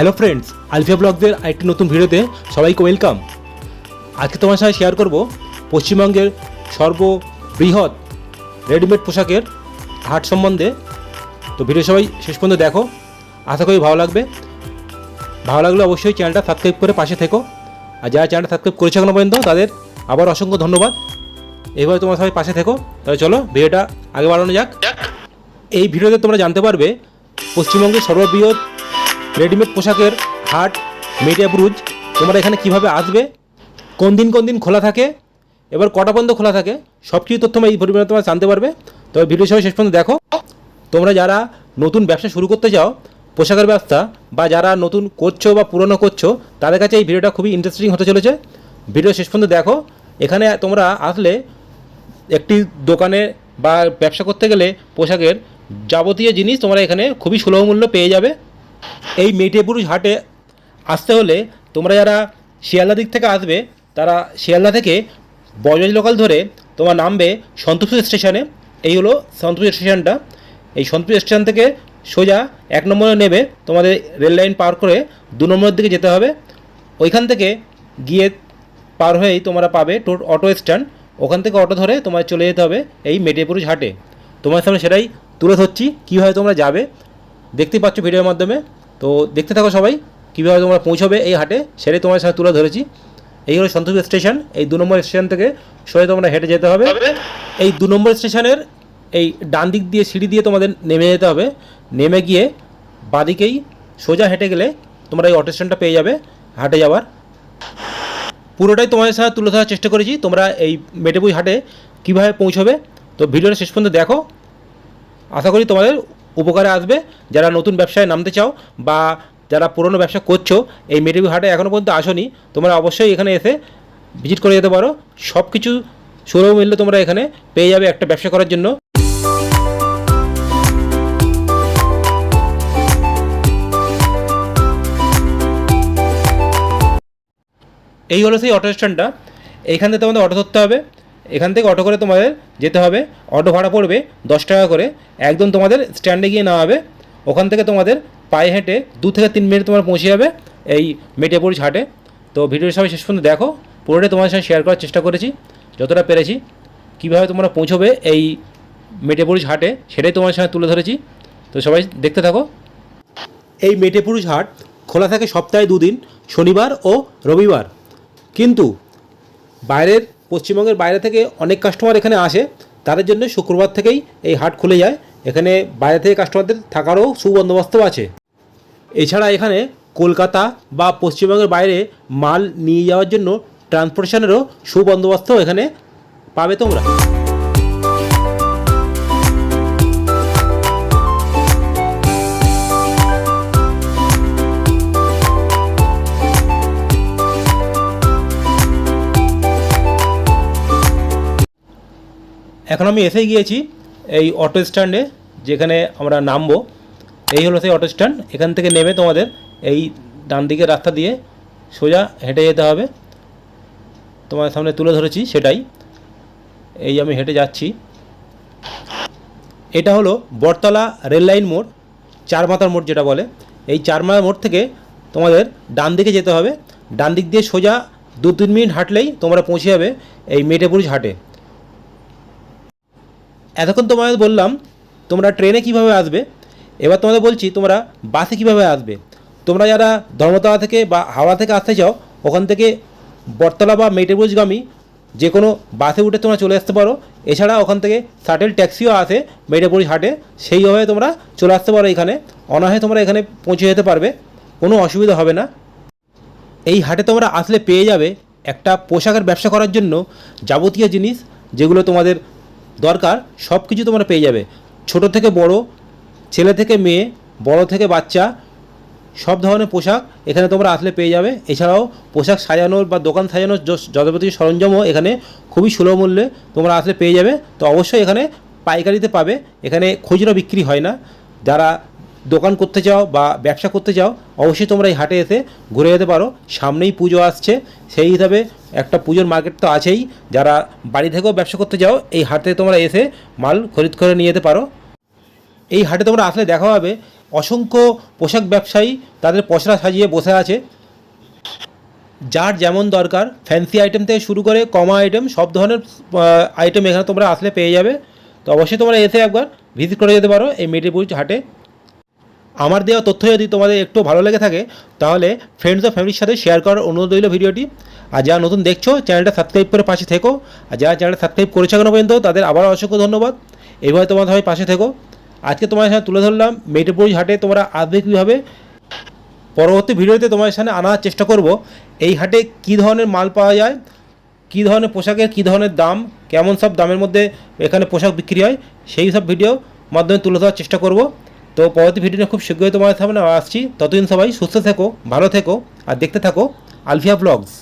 Hello friends Alfia ব্লগদের আরেকটি নতুন ভিডিওতে সবাইকে ওয়েলকাম আজকে তোমার সাথে শেয়ার করব পশ্চিমবঙ্গের সর্ববৃহৎ রেডিমেড পোশাকের হাট সম্বন্ধে। তো ভিডিও সবাই শেষ পর্যন্ত দেখো, আশা করি ভালো লাগবে। ভালো লাগলে অবশ্যই চ্যানেলটা সাবস্ক্রাইব করে পাশে থেকো। আর যারা চ্যানেলটা সাবস্ক্রাইব করেছে এখনও পর্যন্ত, তাদের আবার অসংখ্য ধন্যবাদ। এইভাবে তোমার সবাই পাশে থেকো, তাহলে চলো ভিডিওটা আগে বাড়ানো যাক। এই ভিডিওতে তোমরা জানতে পারবে পশ্চিমবঙ্গের সর্ববৃহৎ রেডিমেড পোশাকের হাট মিডিয়া ব্রুজ তোমরা এখানে কীভাবে আসবে, কোন দিন কোন দিন খোলা থাকে, এবার কটা পর্যন্ত খোলা থাকে সব কিছু তথ্য এই ভিডিওতে তোমরা জানতে পারবে। তবে ভিডিও সবাই শেষ পর্যন্ত দেখো। তোমরা যারা নতুন ব্যবসা শুরু করতে চাও, পোশাকের ব্যবসা, বা যারা নতুন করছ বা পুরনো করছ, তাদের কাছে এই ভিডিওটা খুবই ইন্টারেস্টিং হতে চলেছে। ভিডিও শেষ পর্যন্ত দেখো। এখানে তোমরা আসলে একটি দোকানে বা ব্যবসা করতে গেলে পোশাকের যাবতীয় জিনিস তোমরা এখানে খুবই সুলভ মূল্য পেয়ে যাবে। এই মেটেপুরুষ হাটে আসতে হলে তোমরা যারা শিয়ালদা দিক থেকে আসবে, তারা শিয়ালদা থেকে বজবজ লোকাল ধরে তোমার নামবে সন্তোষপুর স্টেশনে। এই হলো সন্তোষপুর স্টেশনটা। এই সন্তোষপুর স্টেশন থেকে সোজা এক নম্বরে নেবে তোমাদের রেল লাইন পার করে দু নম্বরের দিকে যেতে হবে। ওইখান থেকে গিয়ে পার হয়েই তোমরা পাবে টো অটো স্ট্যান্ড। ওখান থেকে অটো ধরে তোমার চলে যেতে হবে এই মেটেপুরুষ হাটে। তোমার সামনে সেটাই তুলে ধরছি, কীভাবে তোমরা যাবে। দেখতেই পাচ্ছ ভিডিওর মাধ্যমে। তো দেখতে থাকো সবাই কীভাবে তোমরা পৌঁছবে এই হাটে সেটাই তোমার সাথে তুলে ধরেছি। এই হলো সন্তোষপুর স্টেশন এই দু নম্বর স্টেশন থেকে সোজা তোমরা হেঁটে যেতে হবে। এই দু নম্বর স্টেশনের এই ডান দিক দিয়ে সিঁড়ি দিয়ে তোমাদের নেমে যেতে হবে। নেমে গিয়ে বাদিকেই সোজা হেঁটে গেলে তোমরা এই অটো স্ট্যান্ডটা পেয়ে যাবে হাটে যাওয়ার। পুরোটাই তোমাদের সাথে তুলে ধরার চেষ্টা করেছি তোমরা এই মেটেপুই হাটে কীভাবে পৌঁছবে। তো ভিডিওটা শেষ পর্যন্ত দেখো। আশা করি তোমাদের উপকারে আসবে। যারা নতুন ব্যবসায় নামতে চাও বা যারা পুরনো ব্যবসা করছ, এই মেটেবি হাটে এখনও পর্যন্ত আসনি, তোমরা অবশ্যই এখানে এসে ভিজিট করে যেতে পারো। সব কিছু সুলভ মূল্যে তোমরা এখানে পেয়ে যাবে একটা ব্যবসা করার জন্য। এই হলো সেই অটো স্ট্যান্ডটা। এইখান থেকে তোমাদের অটো ধরতে হবে। এখান থেকে অটো করে তোমাদের যেতে হবে। অটো ভাড়া পড়বে দশ টাকা করে। একদম তোমাদের স্ট্যান্ডে গিয়ে নেওয়া হবে। ওখান থেকে তোমাদের পায়ে হেঁটে দু থেকে তিন মিনিট তোমার পৌঁছে যাবে এই মেটেপুর হাটে তো ভিডিওর সবাই শেষ পর্যন্ত দেখো। পুরোটাই তোমাদের সাথে শেয়ার করার চেষ্টা করেছি। যতটা পেরেছি। কীভাবে তোমরা পৌঁছবে এই মেটেপুরুষ হাটে সেটাই তোমার সাথে তুলে ধরেছি। তো সবাই দেখতে থাকো। এই মেটেপুরুষ হাট খোলা থাকে সপ্তাহে দুদিন, শনিবার ও রবিবার। কিন্তু বাইরের পশ্চিমবঙ্গের বাইরে থেকে অনেক কাস্টমার এখানে আসে, তাদের জন্য শুক্রবার থেকেই এই হাট খুলে যায়। এখানে বাইরে থেকে কাস্টমারদের থাকারও সুবন্দোবস্ত আছে। এছাড়া এখানে কলকাতা বা পশ্চিমবঙ্গের বাইরে মাল নিয়ে যাওয়ার জন্য ট্রান্সপোর্টেশনেরও সুবন্দোবস্ত এখানে পাবে তোমরা। এখন আমি এসে গিয়েছি এই অটো স্ট্যান্ডে যেখানে আমরা নামবো। এই হলো সেই অটো স্ট্যান্ড এখান থেকে নেমে তোমাদের এই ডান দিকের রাস্তা দিয়ে সোজা হেঁটে যেতে হবে। তোমার সামনে তুলে ধরেছি সেটাই। এই আমি হেঁটে যাচ্ছি। এটা হলো বটতলা রেল লাইন মোড়, চার মাথার মোড় যেটা বলে। এই চার মাথার মোড় থেকে তোমাদের ডান দিকে যেতে হবে। ডান দিক দিয়ে সোজা দু তিন মিনিট হাঁটলেই তোমরা পৌঁছে যাবে এই মেটেপুরুষ হাটে। এতক্ষণ তোমাদের বললাম, তোমরা ট্রেনে কীভাবে আসবে? এবার তোমাদের বলছি, তোমরা বাসে কীভাবে আসবে? তোমরা যারা ধর্মতলা থেকে বা হাওড়া থেকে আসতে চাও, ওখান থেকে বটতলা বা মেটেবুজগামী যে কোনো বাসে উঠে তোমরা চলে আসতে পারো। এছাড়া ওখান থেকে শাটেল ট্যাক্সিও আসে মেটেপুরি হাটে। সেইভাবে তোমরা চলে আসতে পারো এখানে। অনাহে তোমরা এখানে পৌঁছে যেতে পারবে। কোনো অসুবিধা হবে না। এই হাটে তোমরা আসলে পেয়ে যাবে একটা পোশাকের ব্যবসা করার জন্য যাবতীয় জিনিস যেগুলো তোমাদের দরকার সব কিছু তোমরা পেয়ে যাবে। ছোট থেকে বড়, ছেলে থেকে মেয়ে, বড় থেকে বাচ্চা, সব ধরনের পোশাক এখানে তোমরা আসলে পেয়ে যাবে। এছাড়াও পোশাক সাজানোর বা দোকান সাজানোর যশ- সরঞ্জামও এখানে খুবই সুলভ মূল্যে তোমরা আসলে পেয়ে যাবে। তো অবশ্যই এখানে পাইকারিতে পাবে। এখানে খুচরো বিক্রি হয় না। যারা দোকান করতে চাও বা ব্যবসা করতে চাও, অবশ্যই তোমরা এই হাটে এসে ঘুরে যেতে পারো। সামনেই পুজো আসছে। সেই হিসাবে একটা পুজোর মার্কেট তো আছেই। যারা বাড়ি থেকেও ব্যবসা করতে চাও, এই হাটে তোমরা এসে মাল খরিদ করে নিয়ে যেতে পারো। এই হাটে তোমরা আসলে দেখা হবে অসংখ্য পোশাক ব্যবসায়ী তাদের পসরা সাজিয়ে বসে আছে। যার যেমন দরকার ফ্যান্সি আইটেম থেকে শুরু করে কমা আইটেম সব ধরনের আইটেম এখানে তোমরা আসলে পেয়ে যাবে। তো অবশ্যই তোমরা এসে একবার ভিজিট করে যেতে পারো এই মেডিপুর হাটে। আমার দেওয়া তথ্য যদি তোমাদের একটু ভালো লেগে থাকে, তাহলে ফ্রেন্ডস ও ফ্যামিলির সাথে শেয়ার করার অনুরোধ রইল ভিডিওটি। আর যারা নতুন দেখছ চ্যানেলটা সাবস্ক্রাইব করে পাশে থেকো। আর যারা চ্যানেলটা সাবস্ক্রাইব করেছে এখনও পর্যন্ত, তাদের আবার অসংখ্য ধন্যবাদ। এইভাবে তোমার সবাই পাশে থেকো। আজকে তোমার সাথে তুলে ধরলাম মেডিপুর হাটে তোমরা আসবে কীভাবে। পরবর্তী ভিডিওতে তোমার সামনে আনার চেষ্টা করব এই হাটে কী ধরনের মাল পাওয়া যায়, কী ধরনের পোশাকের, কী ধরনের দাম, কেমন সব দামের মধ্যে এখানে পোশাক বিক্রি হয়, সেই সব ভিডিও মাধ্যমে তুলে ধরার চেষ্টা করব। তো পরবর্তী ভিডিও খুব শীঘ্রই তোমার সামনে আসছি। ততদিন সবাই সুস্থ থেকো, ভালো থেকো, আর দেখতে থাকো আলফিয়া ব্লগস